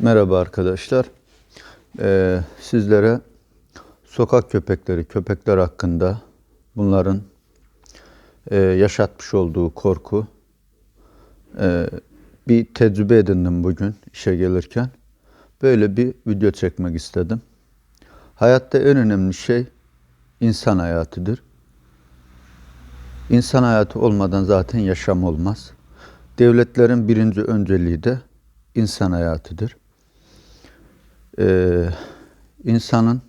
Merhaba arkadaşlar. Ee, sizlere sokak köpekleri, köpekler hakkında bunların e, yaşatmış olduğu korku e, bir tecrübe edindim bugün işe gelirken. Böyle bir video çekmek istedim. Hayatta en önemli şey insan hayatıdır. İnsan hayatı olmadan zaten yaşam olmaz. Devletlerin birinci önceliği de insan hayatıdır. Ee, insanın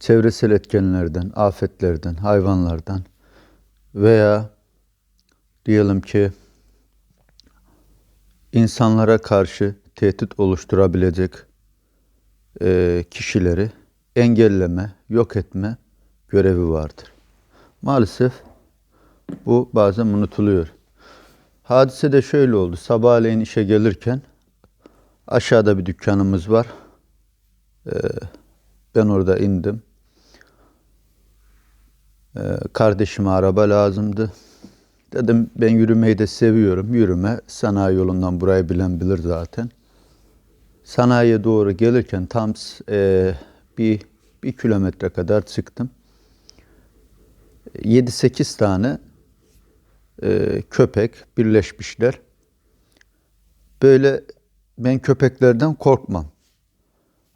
çevresel etkenlerden, afetlerden, hayvanlardan veya diyelim ki insanlara karşı tehdit oluşturabilecek e, kişileri engelleme, yok etme görevi vardır. Maalesef bu bazen unutuluyor. Hadise de şöyle oldu. Sabahleyin işe gelirken aşağıda bir dükkanımız var. Ee, ben orada indim. Ee, kardeşime araba lazımdı. Dedim ben yürümeyi de seviyorum. Yürüme sanayi yolundan burayı bilen bilir zaten. Sanayiye doğru gelirken tam e, bir, bir kilometre kadar çıktım. 7-8 tane e, köpek birleşmişler. Böyle ben köpeklerden korkmam.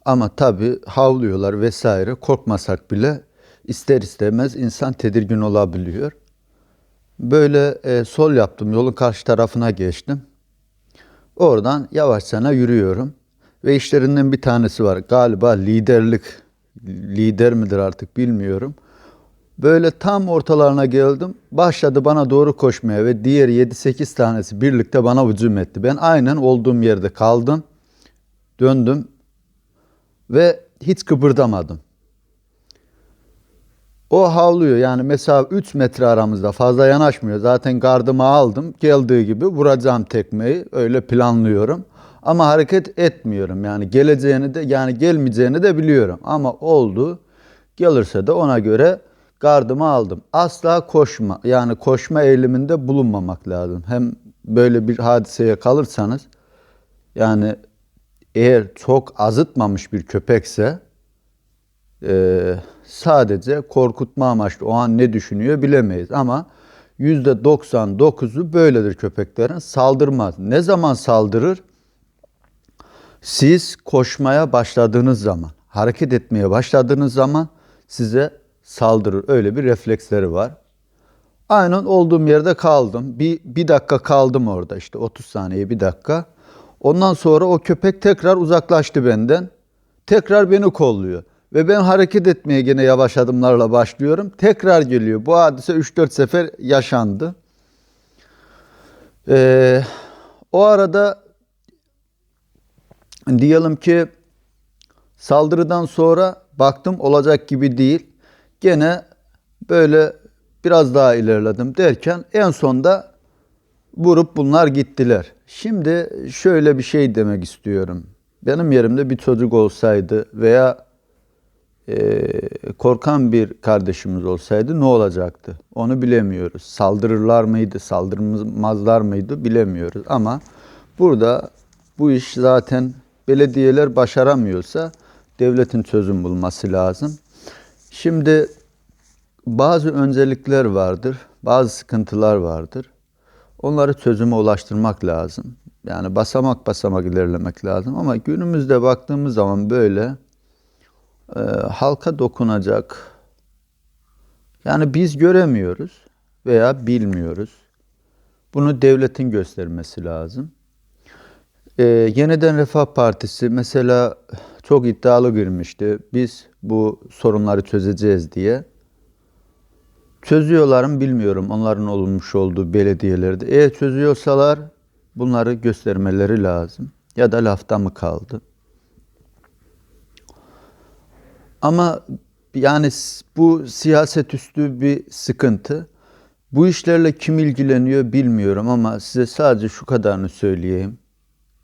Ama tabii havlıyorlar vesaire korkmasak bile ister istemez insan tedirgin olabiliyor. Böyle e, sol yaptım yolun karşı tarafına geçtim. Oradan yavaşça yürüyorum. Ve işlerinden bir tanesi var. Galiba liderlik, lider midir artık bilmiyorum. Böyle tam ortalarına geldim. Başladı bana doğru koşmaya ve diğer 7-8 tanesi birlikte bana hücum etti. Ben aynen olduğum yerde kaldım. Döndüm ve hiç kıpırdamadım. O havlıyor yani mesela 3 metre aramızda fazla yanaşmıyor. Zaten gardımı aldım. Geldiği gibi vuracağım tekmeyi. Öyle planlıyorum. Ama hareket etmiyorum. Yani geleceğini de yani gelmeyeceğini de biliyorum. Ama oldu. Gelirse de ona göre gardımı aldım. Asla koşma yani koşma eğiliminde bulunmamak lazım. Hem böyle bir hadiseye kalırsanız yani eğer çok azıtmamış bir köpekse e, sadece korkutma amaçlı o an ne düşünüyor bilemeyiz ama yüzde 99'u böyledir köpeklerin saldırmaz. Ne zaman saldırır? Siz koşmaya başladığınız zaman, hareket etmeye başladığınız zaman size saldırır. Öyle bir refleksleri var. Aynen olduğum yerde kaldım. Bir, bir dakika kaldım orada işte 30 saniye bir dakika. Ondan sonra o köpek tekrar uzaklaştı benden. Tekrar beni kolluyor. Ve ben hareket etmeye gene yavaş adımlarla başlıyorum. Tekrar geliyor. Bu hadise 3-4 sefer yaşandı. Ee, o arada diyelim ki saldırıdan sonra baktım olacak gibi değil. Gene böyle biraz daha ilerledim derken en sonda vurup bunlar gittiler. Şimdi şöyle bir şey demek istiyorum. Benim yerimde bir çocuk olsaydı veya e, korkan bir kardeşimiz olsaydı ne olacaktı? Onu bilemiyoruz. Saldırırlar mıydı, saldırmazlar mıydı bilemiyoruz. Ama burada bu iş zaten belediyeler başaramıyorsa devletin çözüm bulması lazım. Şimdi bazı öncelikler vardır, bazı sıkıntılar vardır. Onları çözüme ulaştırmak lazım. Yani basamak basamak ilerlemek lazım. Ama günümüzde baktığımız zaman böyle e, halka dokunacak, yani biz göremiyoruz veya bilmiyoruz. Bunu devletin göstermesi lazım. E, Yeniden Refah Partisi mesela çok iddialı girmişti. Biz bu sorunları çözeceğiz diye. Çözüyorlar mı bilmiyorum onların olmuş olduğu belediyelerde. Eğer çözüyorsalar bunları göstermeleri lazım. Ya da lafta mı kaldı? Ama yani bu siyaset üstü bir sıkıntı. Bu işlerle kim ilgileniyor bilmiyorum ama size sadece şu kadarını söyleyeyim.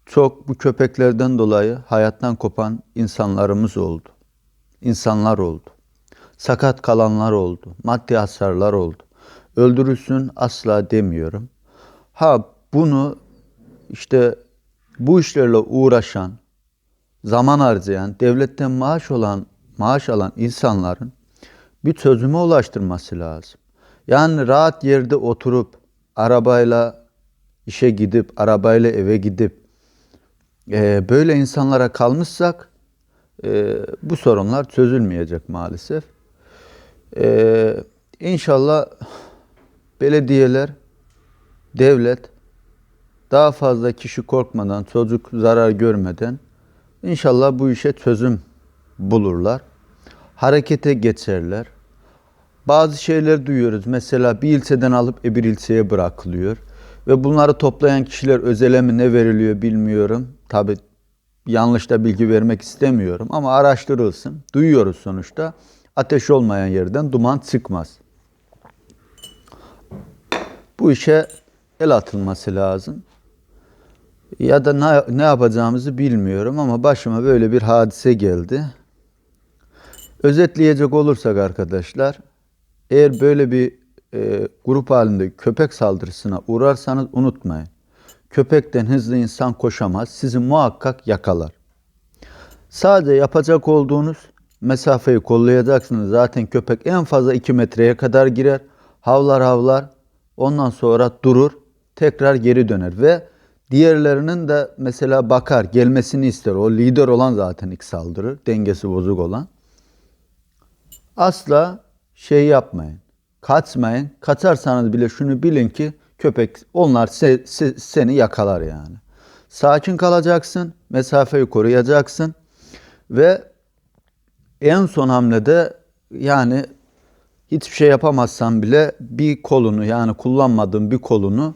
Çok bu köpeklerden dolayı hayattan kopan insanlarımız oldu. İnsanlar oldu. Sakat kalanlar oldu. Maddi hasarlar oldu. Öldürülsün asla demiyorum. Ha bunu işte bu işlerle uğraşan zaman harcayan, devletten maaş olan, maaş alan insanların bir çözüme ulaştırması lazım. Yani rahat yerde oturup arabayla işe gidip, arabayla eve gidip e, böyle insanlara kalmışsak e, bu sorunlar çözülmeyecek maalesef. E, inşallah belediyeler, devlet daha fazla kişi korkmadan, çocuk zarar görmeden inşallah bu işe çözüm bulurlar. Harekete geçerler. Bazı şeyler duyuyoruz. Mesela bir ilçeden alıp öbür ilçeye bırakılıyor. Ve bunları toplayan kişiler özele mi ne veriliyor bilmiyorum. Tabi yanlış da bilgi vermek istemiyorum ama araştırılsın. Duyuyoruz sonuçta. Ateş olmayan yerden duman çıkmaz. Bu işe el atılması lazım. Ya da ne, ne yapacağımızı bilmiyorum ama başıma böyle bir hadise geldi. Özetleyecek olursak arkadaşlar, eğer böyle bir e, grup halinde köpek saldırısına uğrarsanız unutmayın. Köpekten hızlı insan koşamaz, sizi muhakkak yakalar. Sadece yapacak olduğunuz mesafeyi kollayacaksınız. Zaten köpek en fazla 2 metreye kadar girer. Havlar havlar. Ondan sonra durur. Tekrar geri döner ve diğerlerinin de mesela bakar, gelmesini ister. O lider olan zaten ilk saldırır. Dengesi bozuk olan. Asla şey yapmayın. Kaçmayın. Kaçarsanız bile şunu bilin ki köpek onlar se- se- seni yakalar yani. Sakin kalacaksın, mesafeyi koruyacaksın ve en son hamlede yani hiçbir şey yapamazsan bile bir kolunu yani kullanmadığın bir kolunu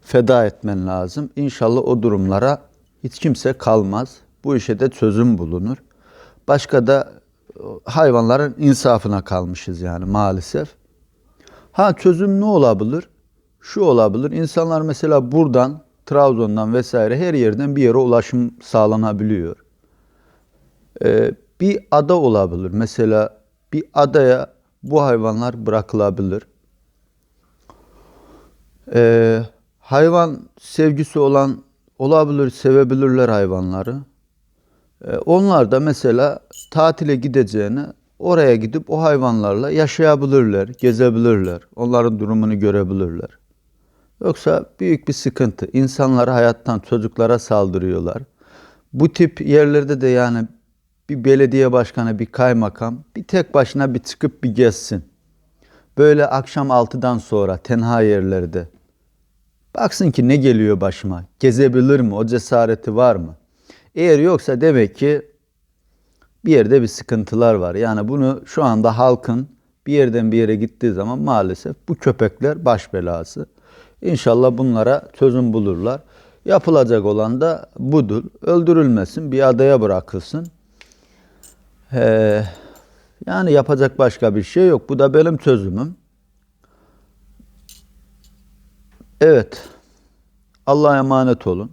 feda etmen lazım. İnşallah o durumlara hiç kimse kalmaz. Bu işe de çözüm bulunur. Başka da hayvanların insafına kalmışız yani maalesef. Ha çözüm ne olabilir? Şu olabilir. İnsanlar mesela buradan, Trabzon'dan vesaire her yerden bir yere ulaşım sağlanabiliyor. Ee, bir ada olabilir. Mesela bir adaya bu hayvanlar bırakılabilir. Ee, hayvan sevgisi olan olabilir, sevebilirler hayvanları. Ee, onlar da mesela tatile gideceğine oraya gidip o hayvanlarla yaşayabilirler, gezebilirler. Onların durumunu görebilirler. Yoksa büyük bir sıkıntı. İnsanlar hayattan çocuklara saldırıyorlar. Bu tip yerlerde de yani bir belediye başkanı, bir kaymakam bir tek başına bir çıkıp bir gezsin. Böyle akşam 6'dan sonra tenha yerlerde. Baksın ki ne geliyor başıma. Gezebilir mi? O cesareti var mı? Eğer yoksa demek ki bir yerde bir sıkıntılar var. Yani bunu şu anda halkın bir yerden bir yere gittiği zaman maalesef bu köpekler baş belası. İnşallah bunlara çözüm bulurlar. Yapılacak olan da budur. Öldürülmesin, bir adaya bırakılsın. Ee, yani yapacak başka bir şey yok. Bu da benim çözümüm. Evet. Allah'a emanet olun.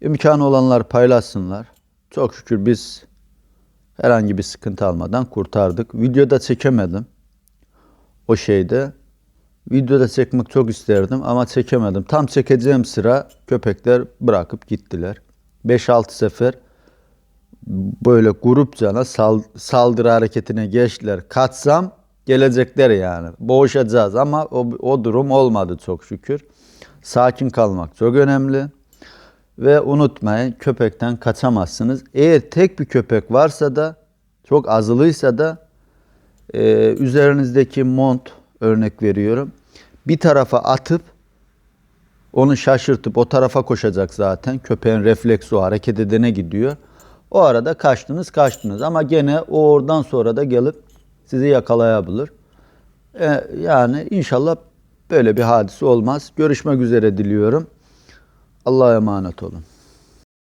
İmkanı olanlar paylaşsınlar. Çok şükür biz herhangi bir sıkıntı almadan kurtardık. Videoda çekemedim. O şeyde. Videoda çekmek çok isterdim ama çekemedim. Tam çekeceğim sıra köpekler bırakıp gittiler. 5-6 sefer böyle grupcana sal, saldırı hareketine geçtiler. Kaçsam gelecekler yani. Boğuşacağız ama o, o durum olmadı çok şükür. Sakin kalmak çok önemli. Ve unutmayın köpekten kaçamazsınız. Eğer tek bir köpek varsa da çok azılıysa da e, üzerinizdeki mont örnek veriyorum. Bir tarafa atıp onu şaşırtıp o tarafa koşacak zaten. Köpeğin refleksi o hareket edene gidiyor. O arada kaçtınız kaçtınız ama gene o oradan sonra da gelip sizi yakalayabilir. E, yani inşallah böyle bir hadise olmaz. Görüşmek üzere diliyorum. Allah'a emanet olun.